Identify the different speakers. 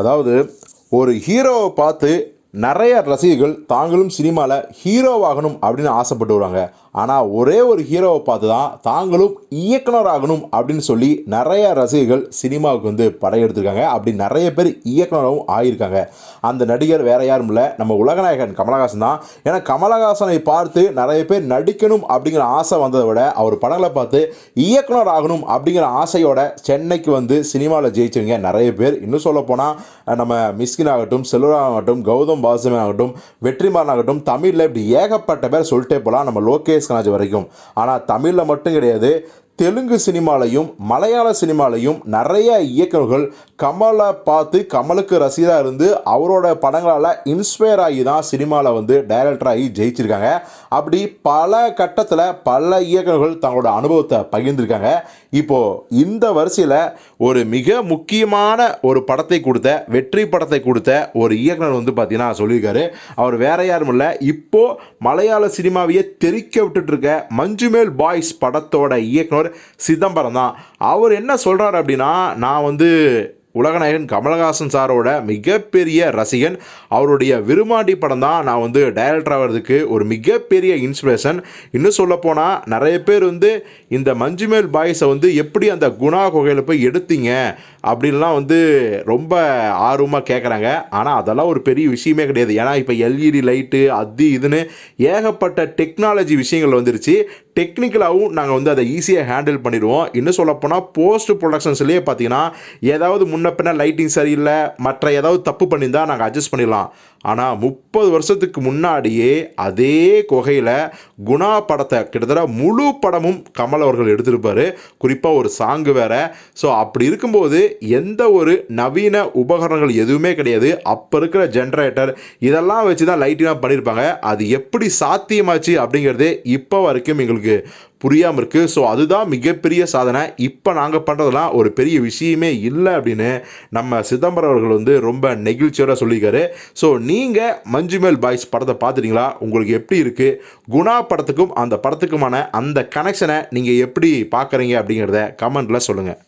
Speaker 1: அதாவது ஒரு ஹீரோவை பார்த்து நிறைய ரசிகர்கள் தாங்களும் சினிமாவில் ஹீரோவாகணும் அப்படின்னு ஆசைப்பட்டு வருவாங்க. ஆனால் ஒரே ஒரு ஹீரோவை பார்த்து தான் தாங்களும் இயக்குனர் ஆகணும் அப்படின்னு சொல்லி நிறைய ரசிகர்கள் சினிமாவுக்கு வந்து படையெடுத்திருக்காங்க அப்படி நிறைய பேர் இயக்குனராகவும் ஆகியிருக்காங்க. அந்த நடிகர் வேற யாரும் இல்லை. நம்ம உலகநாயகன் கமலஹாசன் தான். ஏன்னா கமலஹாசனை பார்த்து நிறைய பேர் நடிக்கணும் அப்படிங்கிற ஆசை வந்ததை விட அவர் படங்களை பார்த்து இயக்குனர் ஆகணும் அப்படிங்கிற ஆசையோட சென்னைக்கு வந்து சினிமாவில் ஜெயிச்சவங்க நிறைய பேர். இன்னும் சொல்லப்போனால் நம்ம மிஸ்கின் ஆகட்டும் செல்வராம் ஆகட்டும் கௌதம் பாசுமன் ஆகட்டும் வெற்றிமாறன் ஆகட்டும் தமிழில் இப்படி ஏகப்பட்ட பேர் சொல்லிட்டே போகலாம் நம்ம லோகேஷ் கனாஜ் வரைக்கும். ஆனால் தமிழில் மட்டும் கிடையாது. தெலுங்கு சினிமாலையும் மலையாள சினிமாலையும் நிறைய இயக்குநர்கள் கமலை பார்த்து கமலுக்கு ரசிகராக இருந்து அவரோட படங்களால் இன்ஸ்பயர் ஆகி தான் சினிமாவில் வந்து டைரக்டர் ஆகி ஜெயிச்சிருக்காங்க. அப்படி பல கட்டத்தில் பல இயக்குநர்கள் தங்களோட அனுபவத்தை பகிர்ந்திருக்காங்க. இப்போது இந்த வரிசையில் ஒரு மிக முக்கியமான ஒரு படத்தை கொடுத்த வெற்றி படத்தை கொடுத்த ஒரு இயக்குனர் வந்து பார்த்தீங்கன்னா சொல்லியிருக்காரு. அவர் வேற யாரும் இல்லை. இப்போது மலையாள சினிமாவையே தெறிக்க விட்டுட்டு இருக்க மஞ்சுமேல் பாய்ஸ் படத்தோட இயக்குனர் சிதம்பரம் தான். அவர் என்ன சொல்கிறார் அப்படின்னா நான் வந்து உலகநாயகன் கமலஹாசன் சாரோட மிகப்பெரிய ரசிகன். அவருடைய விருமாண்டி படம் தான் நான் வந்து டைரக்டர் ஆகிறதுக்கு ஒரு மிகப்பெரிய இன்ஸ்பிரேஷன் இன்னும் சொல்லப்போனால் நிறைய பேர் வந்து இந்த மஞ்சுமேல் பாய்ஸை வந்து எப்படி அந்த குணா குகையில் போய் எடுத்தீங்க அப்படின்லாம் வந்து ரொம்ப ஆர்வமாக கேட்குறாங்க ஆனால் அதெல்லாம் ஒரு பெரிய விஷயமே கிடையாது. ஏன்னா இப்போ எல்இடி லைட்டு அது இதுன்னு ஏகப்பட்ட டெக்னாலஜி விஷயங்கள் வந்துருச்சு. டெக்னிக்கலாகவும் நாங்கள் வந்து அதை ஈஸியாக ஹேண்டில் பண்ணிடுவோம். இன்னும் சொல்லப்போனால் போஸ்ட் ப்ரொடக்ஷன்ஸ்லேயே பார்த்தீங்கன்னா ஏதாவது முன்ன பின்ன லைட்டிங் சரியில்லை மற்ற ஏதாவது தப்பு பண்ணியிருந்தால் நாங்கள் அட்ஜஸ்ட் பண்ணிடலாம். ஆனால் முப்பது வருஷத்துக்கு முன்னாடியே அதே குகையில் குணா படத்தை கிட்டத்தட்ட முழு படமும் கமல் அவர்கள் எடுத்திருப்பார். குறிப்பாக ஒரு சாங்கு வேற. ஸோ அப்படி இருக்கும்போது எந்த ஒரு நவீன உபகரணங்கள் எதுவுமே கிடையாது. அப்போ இருக்கிற ஜென்ரேட்டர் இதெல்லாம் வச்சு தான் லைட்டிங்லாம் பண்ணியிருப்பாங்க அது எப்படி சாத்தியமாச்சு அப்படிங்கிறது இப்போ வரைக்கும் எங்களுக்கு புரியாமல் இருக்குது ஸோ அதுதான் மிகப்பெரிய சாதனை. இப்போ நாங்கள் பண்ணுறதெல்லாம் ஒரு பெரிய விஷயமே இல்லை அப்படின்னு நம்ம சிதம்பரம் அவர்கள் வந்து ரொம்ப நெகிழ்ச்சியோட சொல்லியிருக்காரு. ஸோ நீங்கள் மஞ்சுமேல் பாய்ஸ் படத்தை பார்த்துட்டீங்களா? உங்களுக்கு எப்படி இருக்குது குணா படத்துக்கும் அந்த படத்துக்குமான அந்த கனெக்ஷனை நீங்கள் எப்படி பார்க்குறீங்க அப்படிங்கிறத கமெண்ட்டில் சொல்லுங்கள்